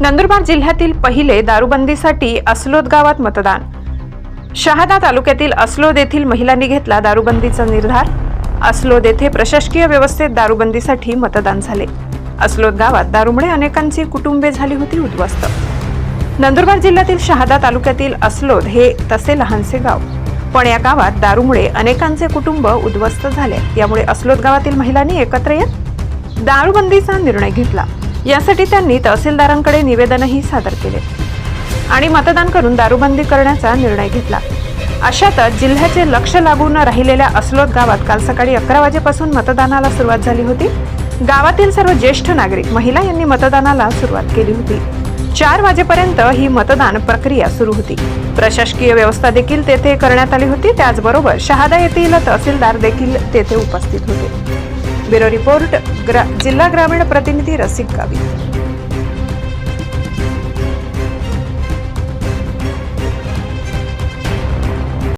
नंदुरबार जिल्ह्यातील पहिले दारूबंदीसाठी अस्लोद गावात मतदान. शहादा तालुक्यातील अस्लोद येथील महिलांनी घेतला दारूबंदीचा निर्धार. अस्लोद येथे प्रशासकीय व्यवस्थेत दारूबंदीसाठी मतदान झाले. अस्लोद गावात दारूमुळे अनेकांची कुटुंबे झाली होती उद्ध्वस्त. नंदुरबार जिल्ह्यातील शहादा तालुक्यातील अस्लोद हे तसे लहानसे गाव. पण या गावात दारूमुळे अनेकांचे कुटुंब उद्ध्वस्त झाले. यामुळे अस्लोद गावातील महिलांनी एकत्र येत दारूबंदीचा निर्णय घेतला. यासाठी त्यांनी तहसीलदारांकडे निवेदनही सादर केले आणि मतदान करून दारूबंदी करण्याचा निर्णय घेतला. अशातच जिल्ह्याचे लक्ष लागून राहिलेल्या अस्लोद गावात काल सकाळी अकरा वाजेपासून मतदानाला सुरुवात झाली होती. गावातील सर्व ज्येष्ठ नागरिक महिला यांनी मतदानाला सुरुवात केली होती. चार वाजेपर्यंत ही मतदान प्रक्रिया सुरू होती. प्रशासकीय व्यवस्था देखील तेथे करण्यात आली होती. त्याचबरोबर शहादा येथील तहसीलदार देखील तेथे उपस्थित होते. બેરો રિપોર્ટ જિલ્લા ગ્રામીણ પ્રતિનિધિ રસિક ગાવિત.